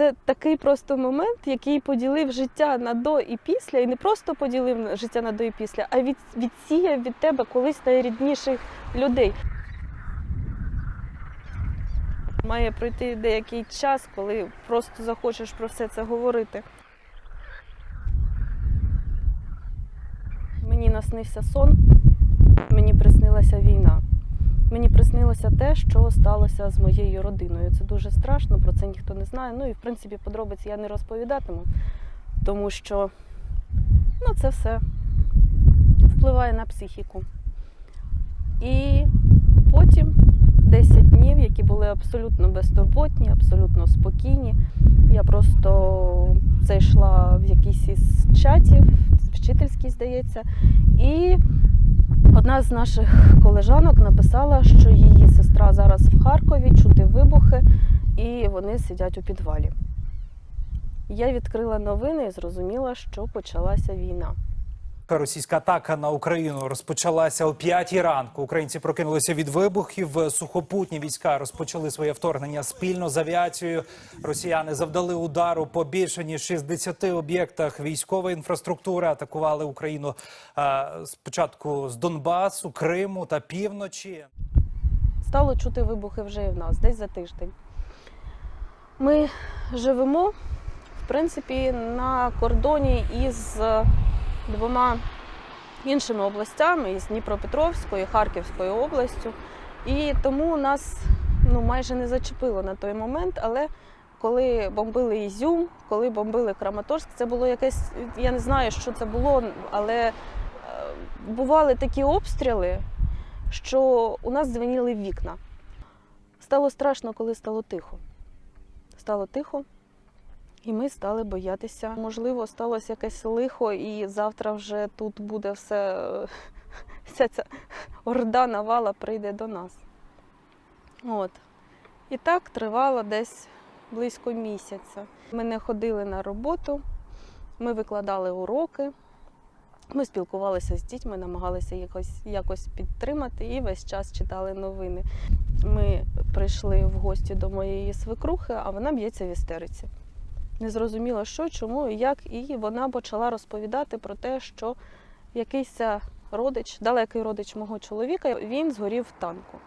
Це такий просто момент, який поділив життя на до і після, і не просто поділив життя на до і після, а від, відсіяв від тебе колись найрідніших людей. Має пройти деякий час, коли просто захочеш про все це говорити. Мені наснився сон, мені приснилася війна. Мені приснилося те, що сталося з моєю родиною. Це дуже страшно, про це ніхто не знає. Ну і в принципі подробиці я не розповідатиму, тому що ну, це все впливає на психіку. І потім 10 днів, які були абсолютно безтурботні, абсолютно спокійні. Я просто зайшла в якийсь із чатів, вчительський, здається, і одна з наших колежанок написала, що її сестра зараз в Харкові, чути вибухи, і вони сидять у підвалі. Я відкрила новини і зрозуміла, що почалася війна. Російська атака на Україну розпочалася о 5 ранку. Українці прокинулися від вибухів. Сухопутні війська розпочали своє вторгнення спільно з авіацією. Росіяни завдали удару по більше ніж 60 об'єктах військової інфраструктури. Атакували Україну е, спочатку з Донбасу, Криму та півночі. Стало чути вибухи вже і в нас, десь за тиждень. Ми живемо, в принципі, на кордоні із двома іншими областями, із Дніпропетровською, Харківською областю. І тому нас ну, майже не зачепило на той момент, але коли бомбили Ізюм, коли бомбили Краматорськ, це було якесь, я не знаю, що це було, але е, бували такі обстріли, що у нас дзвеніли вікна. Стало страшно, коли стало тихо. Стало тихо, і ми стали боятися. Можливо, сталося якесь лихо, і завтра вже тут буде все, е, вся ця орда навала прийде до нас. От. І так тривало десь близько місяця. Ми не ходили на роботу, ми викладали уроки, ми спілкувалися з дітьми, намагалися якось, якось підтримати і весь час читали новини. Ми прийшли в гості до моєї свекрухи, а вона б'ється в істериці. Не зрозуміла, що, чому і як. І вона почала розповідати про те, що якийсь родич, далекий родич мого чоловіка, він згорів в танку.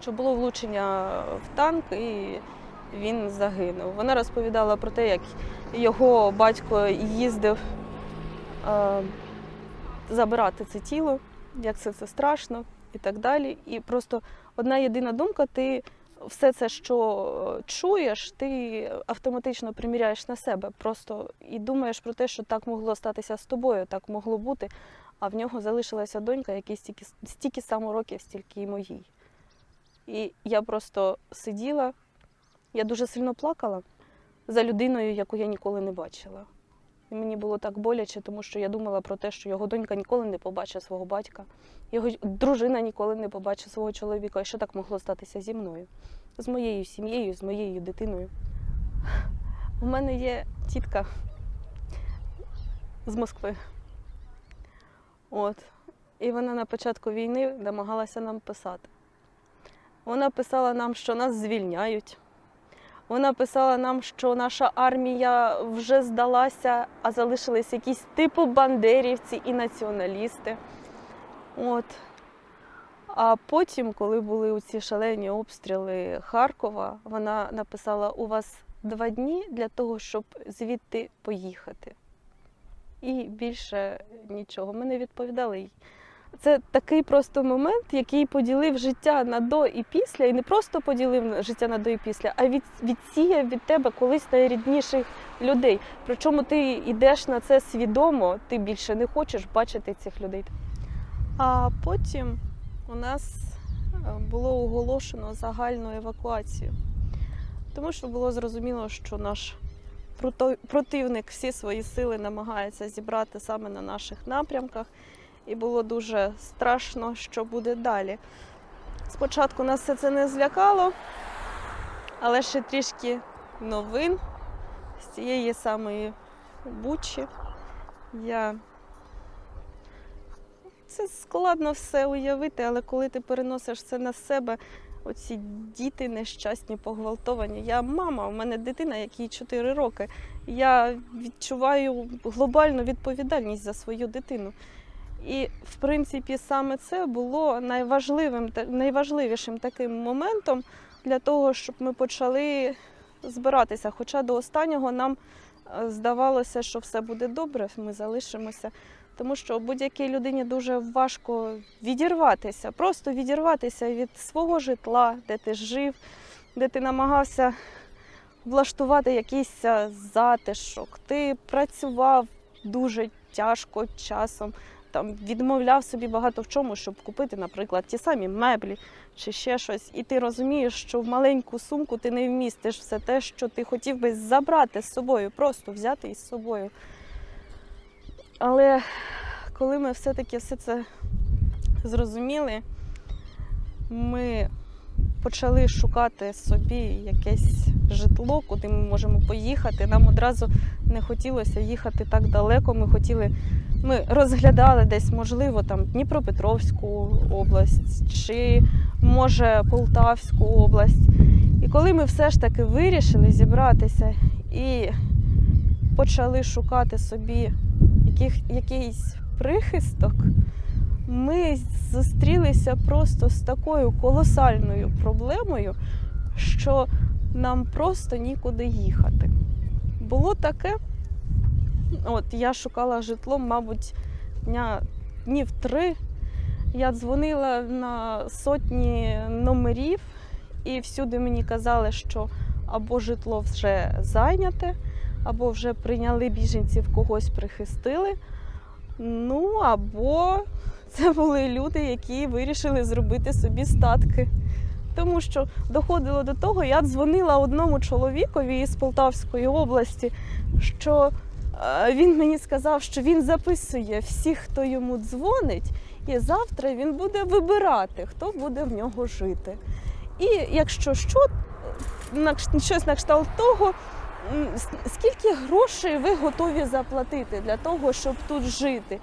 Що було влучення в танк, і він загинув. Вона розповідала про те, як його батько їздив е, забирати це тіло, як все це страшно і так далі. І просто одна єдина думка, ти все це, що чуєш, ти автоматично приміряєш на себе. Просто і думаєш про те, що так могло статися з тобою, так могло бути. А в нього залишилася донька, якій стільки, стільки само років, стільки і моїй. І я просто сиділа, я дуже сильно плакала за людиною, яку я ніколи не бачила. І мені було так боляче, тому що я думала про те, що його донька ніколи не побачить свого батька, його дружина ніколи не побачить свого чоловіка. І що так могло статися зі мною, з моєю сім'єю, з моєю дитиною. У мене є тітка з Москви. От. І вона на початку війни намагалася нам писати. Вона писала нам, що нас звільняють. Вона писала нам, що наша армія вже здалася, а залишились якісь типу бандерівці і націоналісти. От. А потім, коли були ці шалені обстріли Харкова, вона написала: у вас два дні для того, щоб звідти поїхати. І більше нічого. Ми не відповідали їй. Це такий просто момент, який поділив життя на до і після, і не просто поділив життя на до і після, а від, відсіяв від тебе колись найрідніших людей. Причому ти йдеш на це свідомо, ти більше не хочеш бачити цих людей. А потім у нас е, було оголошено загальну евакуацію, тому що було зрозуміло, що наш противник всі свої сили намагається зібрати саме на наших напрямках і було дуже страшно, що буде далі. Спочатку нас все це не злякало, але ще трішки новин з цієї самої бучі. Я... Це складно все уявити, але коли ти переносиш це на себе, оці діти нещасні, погвалтовані. Я мама, у мене дитина, якій 4 роки. Я відчуваю глобальну відповідальність за свою дитину. І, в принципі, саме це було найважливим, найважливішим таким моментом для того, щоб ми почали збиратися. Хоча до останнього нам е, здавалося, що все буде добре, ми залишимося. Тому що будь-якій людині дуже важко відірватися, просто відірватися від свого житла, де ти жив, де ти намагався влаштувати якийсь е, затишок. Ти працював дуже тяжко часом, там відмовляв собі багато в чому, щоб купити, наприклад, ті самі меблі чи ще щось. І ти розумієш, що в маленьку сумку ти не вмістиш все те, що ти хотів би забрати з собою, просто взяти із собою. Але коли ми все-таки все це зрозуміли, ми почали шукати собі якесь житло, куди ми можемо поїхати. Нам одразу не хотілося їхати так далеко. Ми хотіли, ми розглядали десь, можливо, там Дніпропетровську область чи може Полтавську область. І коли ми все ж таки вирішили зібратися і почали шукати собі яких, якийсь прихисток, ми зустрілися просто з такою колосальною проблемою, що нам просто нікуди їхати. Було таке, от я шукала житло, мабуть, дня, днів три. Я дзвонила на сотні номерів, і всюди мені казали, що або житло вже зайняте, або вже прийняли біженців, когось прихистили. Ну, або це були люди, які вирішили зробити собі статки. Тому що доходило до того, я дзвонила одному чоловікові із Полтавської області, що е, він мені сказав, що він записує всіх, хто йому дзвонить, і завтра він буде вибирати, хто буде в нього жити. І якщо що, щось на кшталт того, скільки грошей ви готові заплатити для того, щоб тут жити.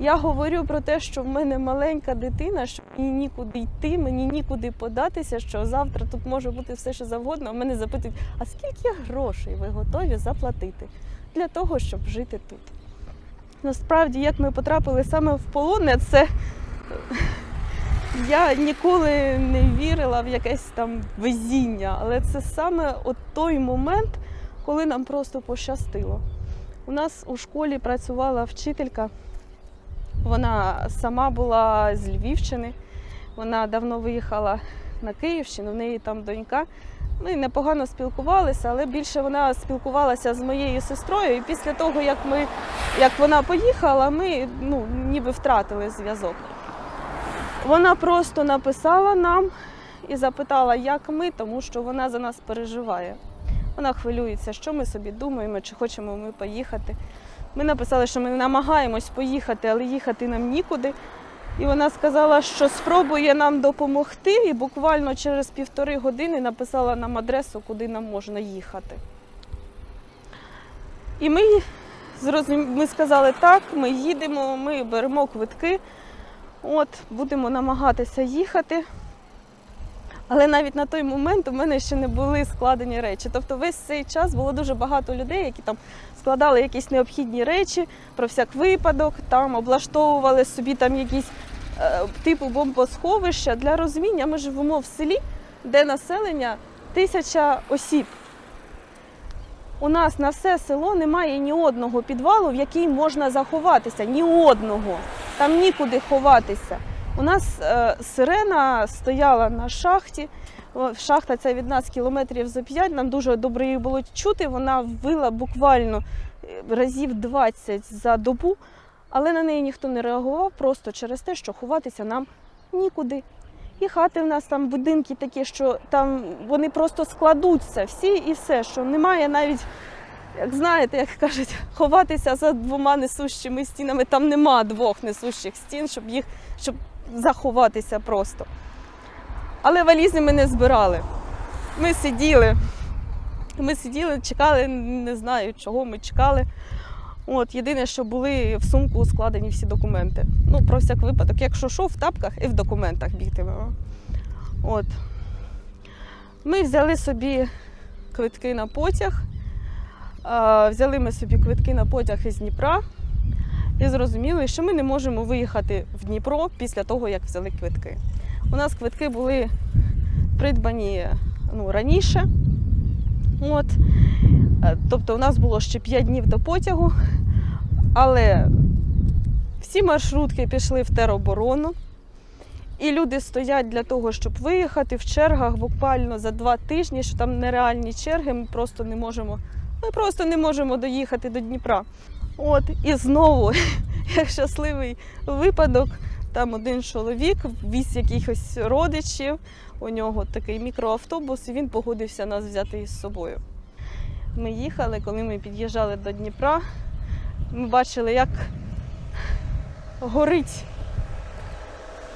Я говорю про те, що в мене маленька дитина, що мені нікуди йти, мені нікуди податися, що завтра тут може бути все, що завгодно. А мене запитують, а скільки грошей ви готові заплатити для того, щоб жити тут? Насправді, як ми потрапили саме в полон, це я ніколи не вірила в якесь там везіння, але це саме от той момент, коли нам просто пощастило. У нас у школі працювала вчителька. Вона сама була з Львівщини. Вона давно виїхала на Київщину, в неї там донька. Ми непогано спілкувалися, але більше вона спілкувалася з моєю сестрою. І після того, як, ми, як вона поїхала, ми ну, ніби втратили зв'язок. Вона просто написала нам і запитала, як ми, тому що вона за нас переживає. Вона хвилюється, що ми собі думаємо, чи хочемо ми поїхати. Ми написали, що ми намагаємось поїхати, але їхати нам нікуди. І вона сказала, що спробує нам допомогти, і буквально через півтори години написала нам адресу, куди нам можна їхати. І ми, зрозум... ми сказали, так, ми їдемо, ми беремо квитки, от, будемо намагатися їхати. Але навіть на той момент у мене ще не були складені речі. Тобто весь цей час було дуже багато людей, які там складали якісь необхідні речі про всяк випадок, там облаштовували собі там якісь е, типу бомбосховища. Для розуміння ми живемо в селі, де населення тисяча осіб. У нас на все село немає ні одного підвалу, в який можна заховатися. Ні одного. Там нікуди ховатися. У нас е, сирена стояла на шахті. Шахта ця від нас кілометрів за 5. Нам дуже добре її було чути. Вона вила буквально е, разів 20 за добу, але на неї ніхто не реагував просто через те, що ховатися нам нікуди. І хати в нас там будинки такі, що там вони просто складуться всі і все, що немає навіть, як знаєте, як кажуть, ховатися за двома несущими стінами. Там нема двох несущих стін, щоб їх щоб заховатися просто. Але валізи ми не збирали. Ми сиділи. Ми сиділи, чекали, не знаю, чого ми чекали. От, єдине, що були в сумку складені всі документи. Ну, про всяк випадок, якщо що, в тапках і в документах бігтимемо. От. Ми взяли собі квитки на потяг. Взяли ми собі квитки на потяг із Дніпра і зрозуміли, що ми не можемо виїхати в Дніпро після того, як взяли квитки. У нас квитки були придбані ну, раніше. От. Е, Тобто у нас було ще 5 днів до потягу, але всі маршрутки пішли в тероборону. І люди стоять для того, щоб виїхати в чергах буквально за два тижні, що там нереальні черги, ми просто не можемо, ми просто не можемо доїхати до Дніпра. От, і знову, як щасливий випадок, там один чоловік віз якихось родичів, у нього такий мікроавтобус, і він погодився нас взяти із собою. Ми їхали, коли ми під'їжджали до Дніпра, ми бачили, як горить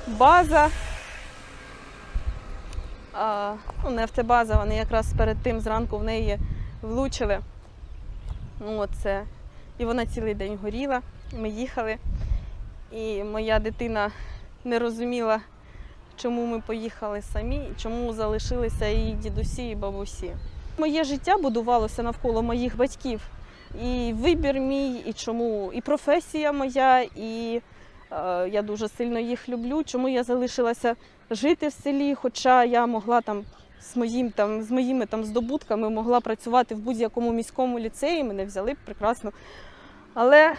база. А, ну, нефтебаза, вони якраз перед тим зранку в неї влучили. Ну, оце. І вона цілий день горіла. Ми їхали. І моя дитина не розуміла, чому ми поїхали самі, і чому залишилися її дідусі і бабусі. Моє життя будувалося навколо моїх батьків. І вибір мій, і чому, і професія моя, і е, я дуже сильно їх люблю. Чому я залишилася жити в селі, хоча я могла там з, моїм, там, з моїми там, здобутками могла працювати в будь-якому міському ліцеї, мене взяли прекрасно. Але,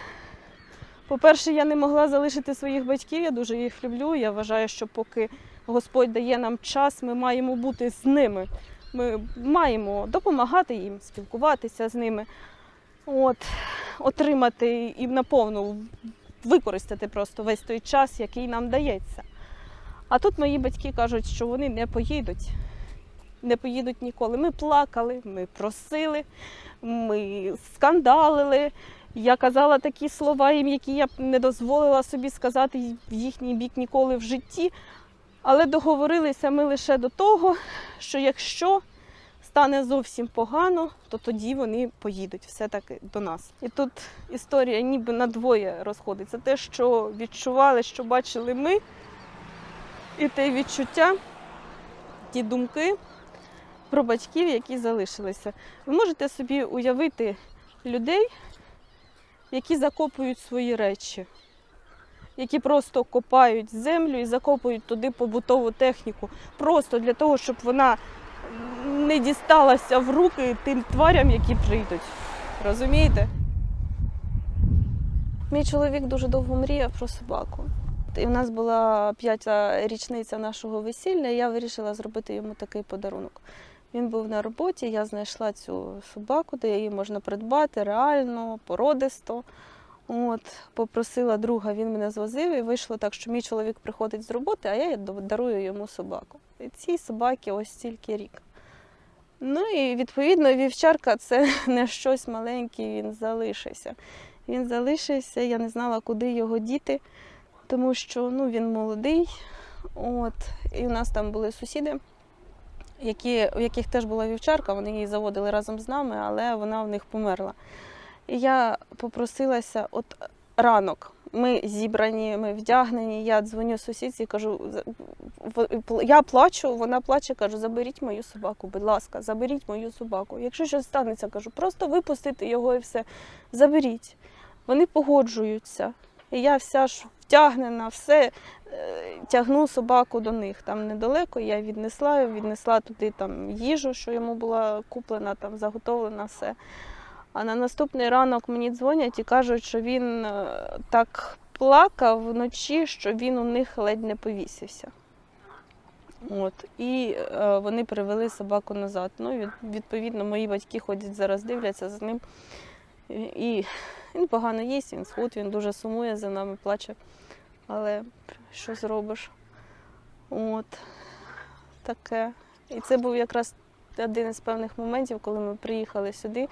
по-перше, я не могла залишити своїх батьків, я дуже їх люблю. Я вважаю, що поки Господь дає нам час, ми маємо бути з ними. Ми маємо допомагати їм, спілкуватися з ними, от, отримати і наповну використати просто весь той час, який нам дається. А тут мої батьки кажуть, що вони не поїдуть, не поїдуть ніколи. Ми плакали, ми просили, ми скандалили. Я казала такі слова їм, які я б не дозволила собі сказати в їхній бік ніколи в житті. Але договорилися ми лише до того, що якщо стане зовсім погано, то тоді вони поїдуть все-таки до нас. І тут історія ніби на двоє розходиться. Те, що відчували, що бачили ми, і те відчуття, ті думки про батьків, які залишилися. Ви можете собі уявити людей, які закопують свої речі, які просто копають землю і закопують туди побутову техніку, просто для того, щоб вона не дісталася в руки тим тварям, які прийдуть. Розумієте? Мій чоловік дуже довго мріяв про собаку. І в нас була п'ята річниця нашого весілля, і я вирішила зробити йому такий подарунок. Він був на роботі, я знайшла цю собаку, де її можна придбати реально, породисто. От, попросила друга, він мене звозив, і вийшло так, що мій чоловік приходить з роботи, а я дарую йому собаку. І цій собаки ось стільки рік. Ну і відповідно вівчарка це не щось маленьке, він залишився. Він залишився, я не знала, куди його діти, тому що ну, він молодий. От, і в нас там були сусіди, які, у яких теж була вівчарка, вони її заводили разом з нами, але вона в них померла. І я попросилася, от ранок. Ми зібрані, ми вдягнені. Я дзвоню сусідці кажу, я плачу, вона плаче, кажу, заберіть мою собаку, будь ласка, заберіть мою собаку. Якщо щось станеться, кажу, просто випустити його і все. Заберіть. Вони погоджуються. І я вся ж втягнена, все тягну собаку до них. Там недалеко я віднесла, віднесла туди там їжу, що йому була куплена, там заготовлена все. А на наступний ранок мені дзвонять і кажуть, що він е, так плакав вночі, що він у них ледь не повісився. От. І е, вони привели собаку назад. Ну, від, відповідно, мої батьки ходять зараз, дивляться за ним. І він погано їсть, він схуд, він дуже сумує за нами, плаче. Але що зробиш? От таке. І це був якраз один із певних моментів, коли ми приїхали сюди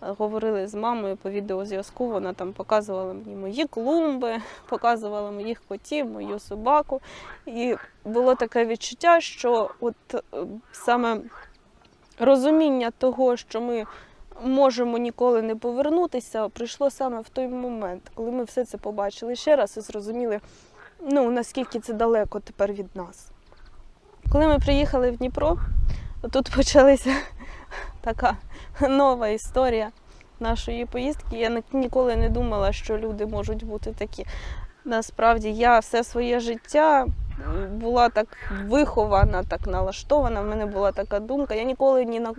говорили з мамою по відеозв'язку. Вона там показувала мені мої клумби, показувала моїх котів, мою собаку. І було таке відчуття, що от е, саме розуміння того, що ми можемо ніколи не повернутися, прийшло саме в той момент, коли ми все це побачили ще раз і зрозуміли, ну наскільки це далеко тепер від нас. Коли ми приїхали в Дніпро, тут почалася така нова історія нашої поїздки. Я ніколи не думала, що люди можуть бути такі. Насправді я все своє життя була так вихована, так налаштована. В мене була така думка. Я ніколи ні на,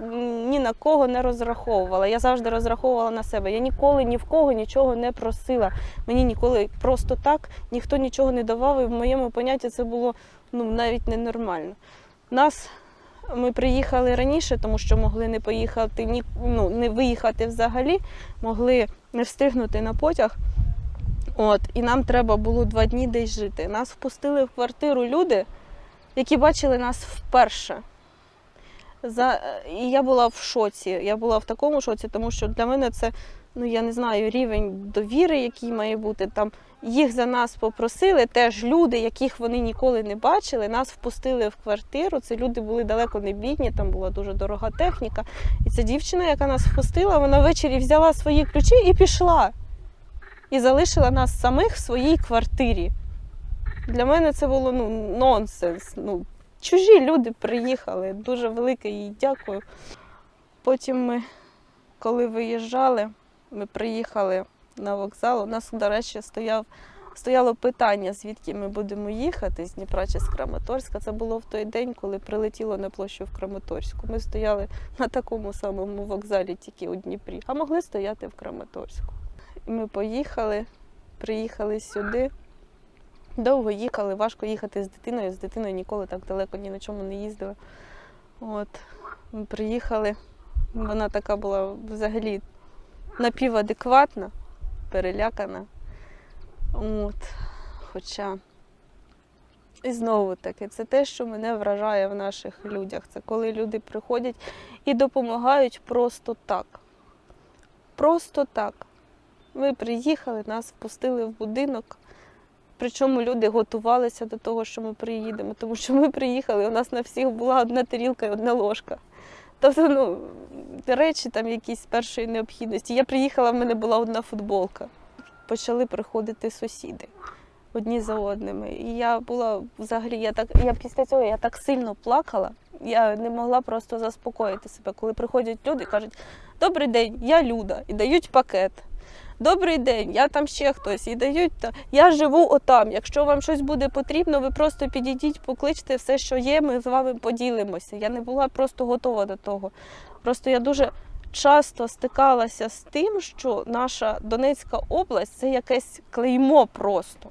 ні на кого не розраховувала. Я завжди розраховувала на себе. Я ніколи ні в кого нічого не просила. Мені ніколи просто так ніхто нічого не давав, і в моєму понятті це було ну, навіть ненормально. Нас ми приїхали раніше, тому що могли не поїхати, ні, ну, не виїхати взагалі, могли не встигнути на потяг. От, і нам треба було два дні десь жити. Нас впустили в квартиру люди, які бачили нас вперше. За... І я була в шоці. Я була в такому шоці, тому що для мене це, ну я не знаю, рівень довіри, який має бути. Там їх за нас попросили, теж люди, яких вони ніколи не бачили, нас впустили в квартиру. Це люди були далеко не бідні, там була дуже дорога техніка. І ця дівчина, яка нас впустила, вона ввечері взяла свої ключі і пішла. І залишила нас самих в своїй квартирі. Для мене це було ну, нонсенс. Ну, чужі люди приїхали. Дуже велике їй дякую. Потім ми, коли виїжджали, ми приїхали на вокзал. У нас, до речі, стояв, стояло питання, звідки ми будемо їхати з Дніпра чи з Краматорська. Це було в той день, коли прилетіло на площу в Краматорську. Ми стояли на такому самому вокзалі, тільки у Дніпрі, а могли стояти в Краматорську. І ми поїхали, приїхали сюди. Довго їхали, важко їхати з дитиною. З дитиною ніколи так далеко ні на чому не їздила. От. Ми приїхали. Вона така була взагалі напівадекватна, перелякана. От. Хоча, і знову таки, це те, що мене вражає в наших людях. Це коли люди приходять і допомагають просто так. Просто так. Ми приїхали, нас впустили в будинок. Причому люди готувалися до того, що ми приїдемо, тому що ми приїхали, у нас на всіх була одна тарілка і одна ложка. Тобто, ну, речі там якісь першої необхідності. Я приїхала, в мене була одна футболка. Почали приходити сусіди одні за одними. І я була взагалі, я так я після цього я так сильно плакала, я не могла просто заспокоїти себе. Коли приходять люди і кажуть, добрий день, я Люда, і дають пакет. Добрий день, я там ще хтось і дають. та- Я живу отам. Якщо вам щось буде потрібно, ви просто підійдіть, покличте все, що є, ми з вами поділимося. Я не була просто готова до того. Просто я дуже часто стикалася з тим, що наша Донецька область це якесь клеймо просто.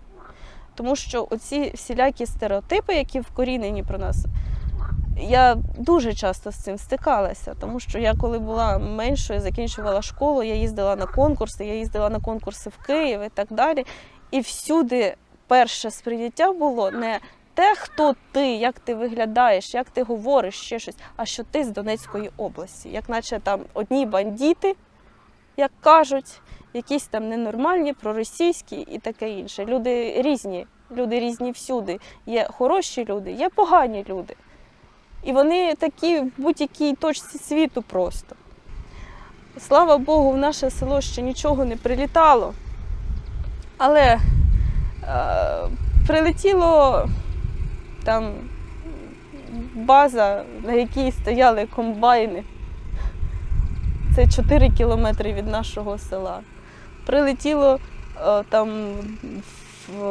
Тому що оці всілякі стереотипи, які вкорінені про нас, я дуже часто з цим стикалася, тому що я, коли була меншою, закінчувала школу, я їздила на конкурси, я їздила на конкурси в Київ і так далі. І всюди перше сприйняття було не те, хто ти, як ти виглядаєш, як ти говориш, ще щось, а що ти з Донецької області. Як наче там одні бандити, як кажуть, якісь там ненормальні, проросійські і таке інше. Люди різні, люди різні всюди. Є хороші люди, є погані люди. І вони такі в будь-якій точці світу просто. Слава Богу, в наше село ще нічого не прилітало. Але е, прилетіло там база, на якій стояли комбайни. Це 4 кілометри від нашого села. Прилетіло е, там в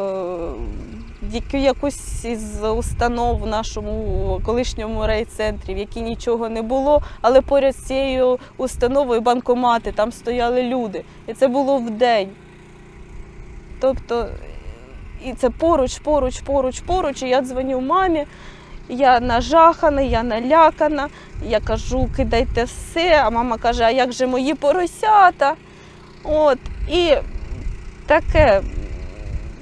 якусь із установ в нашому колишньому райцентрі, в якій нічого не було, але поряд з цією установою банкомати, там стояли люди. І це було вдень. Тобто, і це поруч, поруч, поруч, поруч. І я дзвоню мамі. Я нажахана, я налякана. Я кажу, кидайте все. А мама каже, а як же мої поросята? От, і таке.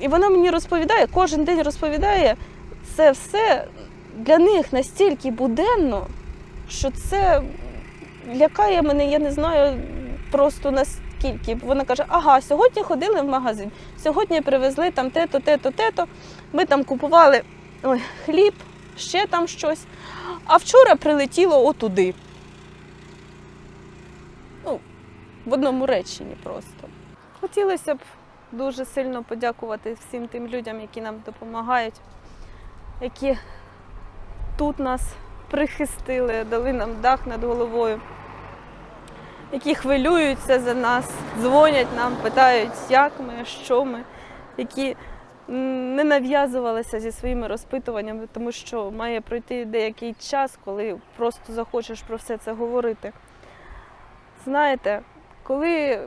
І вона мені розповідає, кожен день розповідає, це все для них настільки буденно, що це лякає мене, я не знаю просто наскільки. Вона каже, ага, сьогодні ходили в магазин, сьогодні привезли там те-то, те-то, те-то. Ми там купували ой, хліб, ще там щось. А вчора прилетіло отуди. Ну, в одному реченні просто. Хотілося б дуже сильно подякувати всім тим людям, які нам допомагають, які тут нас прихистили, дали нам дах над головою, які хвилюються за нас, дзвонять нам, питають, як ми, що ми, які не нав'язувалися зі своїми розпитуваннями, тому що має пройти деякий час, коли просто захочеш про все це говорити. Знаєте, коли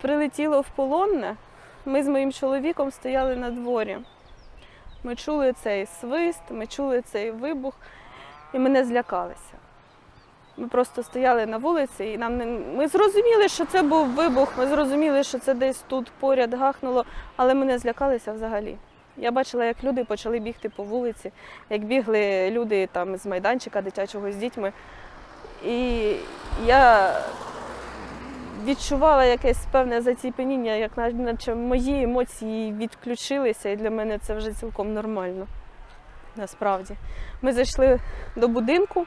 прилетіло в полонне, ми з моїм чоловіком стояли на дворі. Ми чули цей свист, ми чули цей вибух, і ми не злякалися. Ми просто стояли на вулиці, і нам не... ми зрозуміли, що це був вибух, ми зрозуміли, що це десь тут поряд гахнуло, але ми не злякалися взагалі. Я бачила, як люди почали бігти по вулиці, як бігли люди там з майданчика дитячого з дітьми. І я відчувала якесь певне заціпеніння, як наче мої емоції відключилися, і для мене це вже цілком нормально. Насправді. Ми зайшли до будинку,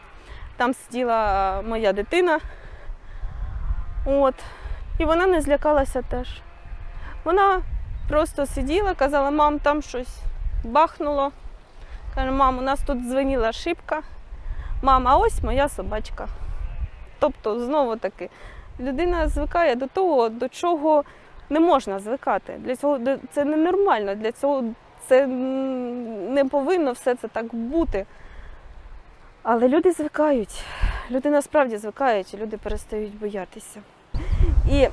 там сиділа моя дитина. От. І вона не злякалася теж. Вона просто сиділа, казала, мам, там щось бахнуло. Каже, мам, у нас тут дзвеніла шибка. Мам, а ось моя собачка. Тобто, знову таки, людина звикає до того, до чого не можна звикати. Для цього це ненормально, для цього це не повинно все це так бути. Але люди звикають. Люди насправді звикають, люди перестають боятися. І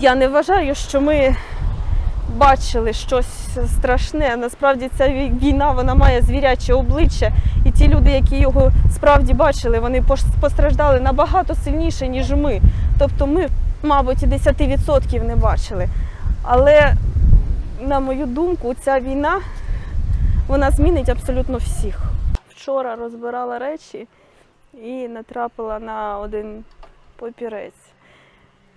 я не вважаю, що ми бачили щось страшне. Насправді ця війна вона має звіряче обличчя. І ті люди, які його справді бачили, вони постраждали набагато сильніше, ніж ми. Тобто ми, мабуть, і 10% не бачили. Але, на мою думку, ця війна вона змінить абсолютно всіх. Вчора розбирала речі і натрапила на один папірець.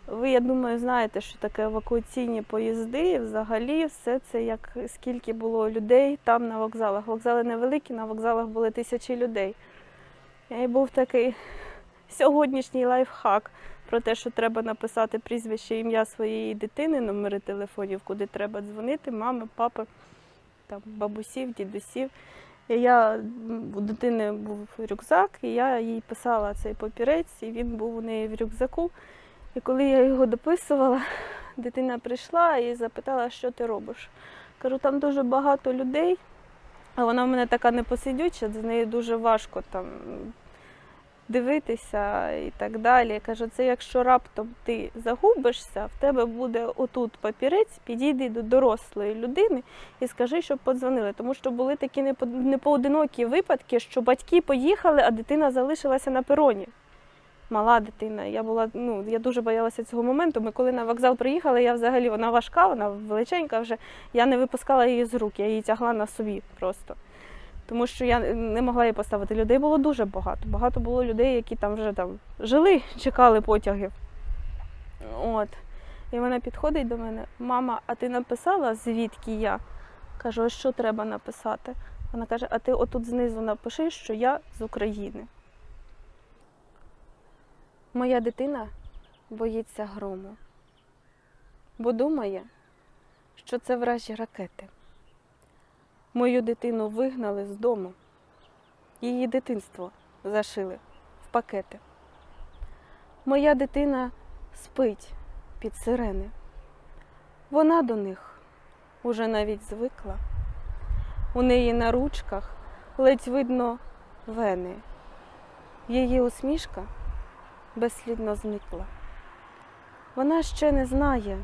Ви, я думаю, знаєте, що таке евакуаційні поїзди. і Взагалі, все це як скільки було людей там на вокзалах. Вокзали невеликі, на вокзалах були тисячі людей. І був такий сьогоднішній лайфхак про те, що треба написати прізвище, ім'я своєї дитини, номери телефонів, куди треба дзвонити, мами, папи, там, бабусів, дідусів. І я у дитини був рюкзак, і я їй писала цей папірець, і він був у неї в рюкзаку. І коли я його дописувала, дитина прийшла і запитала, що ти робиш. Кажу, там дуже багато людей, а вона в мене така непосидюча, з нею дуже важко там дивитися і так далі. Кажу, це якщо раптом ти загубишся, в тебе буде отут папірець, підійди до дорослої людини і скажи, щоб подзвонили. Тому що були такі непо- непоодинокі випадки, що батьки поїхали, а дитина залишилася на пероні. Мала дитина. Я була, ну я дуже боялася цього моменту. Ми коли на вокзал приїхали, я взагалі вона важка, вона величенька вже. Я не випускала її з рук, я її тягла на собі просто. Тому що я не могла її поставити. Людей було дуже багато. Багато було людей, які там вже там жили, чекали потягів. От. І вона підходить до мене: мама, а ти написала, звідки я? Кажу, а що треба написати? Вона каже: а ти отут знизу напиши, що я з України. Моя дитина боїться грому, бо думає, що це вражі ракети. Мою дитину вигнали з дому. Її дитинство зашили в пакети. Моя дитина спить під сирени. Вона до них уже навіть звикла. У неї на ручках ледь видно вени. Її усмішка безслідно зникла. Вона ще не знає,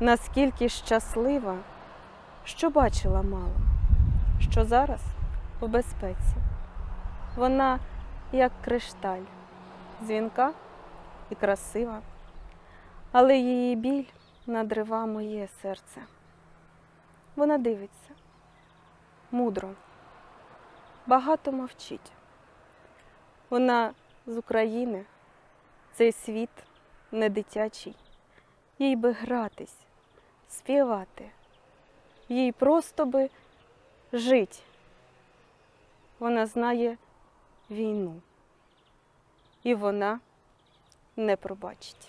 наскільки щаслива, що бачила мало, що зараз в безпеці. Вона як кришталь, дзвінка і красива, але її біль надрива моє серце. Вона дивиться мудро, багато мовчить. Вона з України, цей світ не дитячий, їй би гратись, співати, їй просто би жить. Вона знає війну, і вона не пробачить.